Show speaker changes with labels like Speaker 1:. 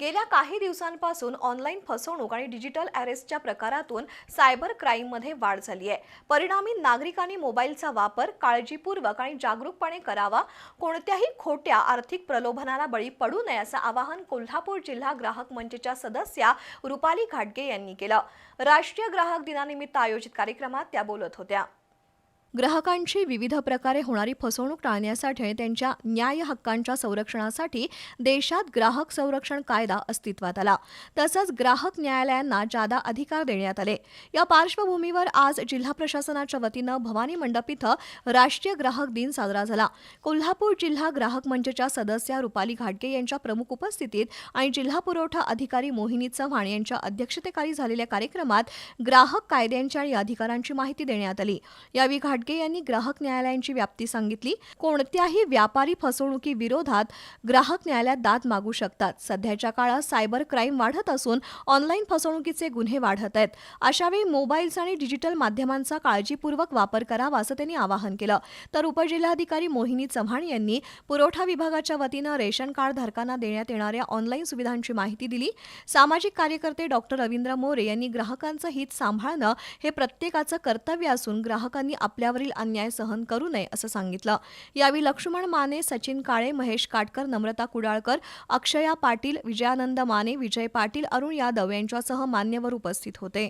Speaker 1: गेल्या काही दिवसांपासून ऑनलाईन फसवणूक आणि डिजिटल अरेस्टच्या प्रकारातून सायबर क्राईममध्ये वाढ झाली आहे. परिणामी नागरिकांनी मोबाईलचा वापर काळजीपूर्वक आणि जागरूकपणे करावा. कोणत्याही खोट्या आर्थिक प्रलोभनाला बळी पडू नये असं आवाहन कोल्हापूर जिल्हा ग्राहक मंचच्या सदस्या रुपाली घाटगे यांनी केलं. राष्ट्रीय ग्राहक दिनानिमित्त आयोजित कार्यक्रमात त्या बोलत होत्या. ग्राहकांची विविध प्रकारे होणारी फसवणूक टाळण्यासाठी त्यांच्या न्याय हक्कांच्या संरक्षणासाठी देशात ग्राहक संरक्षण कायदा अस्तित्वात आला. तसंच ग्राहक न्यायालयांना जादा अधिकार देण्यात आले. या पार्श्वभूमीवर आज जिल्हा प्रशासनाच्या वतीनं भवानी मंडप इथं राष्ट्रीय ग्राहक दिन साजरा झाला. कोल्हापूर जिल्हा ग्राहक मंचच्या सदस्या रुपाली घाटगे यांच्या प्रमुख उपस्थितीत आणि जिल्हा पुरवठा अधिकारी मोहिनी चव्हाण यांच्या अध्यक्षतेखाली झालेल्या कार्यक्रमात ग्राहक कायद्यांच्या आणि अधिकारांची माहिती देण्यात आली. यावेळी खाडगे यांनी ग्राहक न्यायालयांची व्याप्ती सांगितली. कोणत्याही व्यापारी फसवणुकीविरोधात ग्राहक न्यायालयात दाद मागू शकतात. सध्याच्या काळात सायबर क्राईम वाढत असून ऑनलाईन फसवणुकीचे गुन्हे वाढत आहेत. अशावेळी मोबाईल्स आणि डिजिटल माध्यमांचा काळजीपूर्वक वापर करावा असं त्यांनी आवाहन केलं. तर उपजिल्हाधिकारी मोहिनी चव्हाण यांनी पुरवठा विभागाच्या वतीनं रेशन कार्ड धारकांना देण्यात येणाऱ्या ऑनलाईन सुविधांची माहिती दिली. सामाजिक कार्यकर्ते डॉक्टर रवींद्र मोरे यांनी ग्राहकांचं हित सांभाळणं हे प्रत्येकाचं कर्तव्य असून ग्राहकांनी आपल्या आपल्यावरील अन्याय सहन करू नये असं सांगितलं. यावेळी लक्ष्मण माने सचिन काळे महेश काटकर नम्रता कुडाळकर अक्षया पाटील विजयानंद माने विजय पाटील अरुण यादव यांच्यासह मान्यवर उपस्थित होते.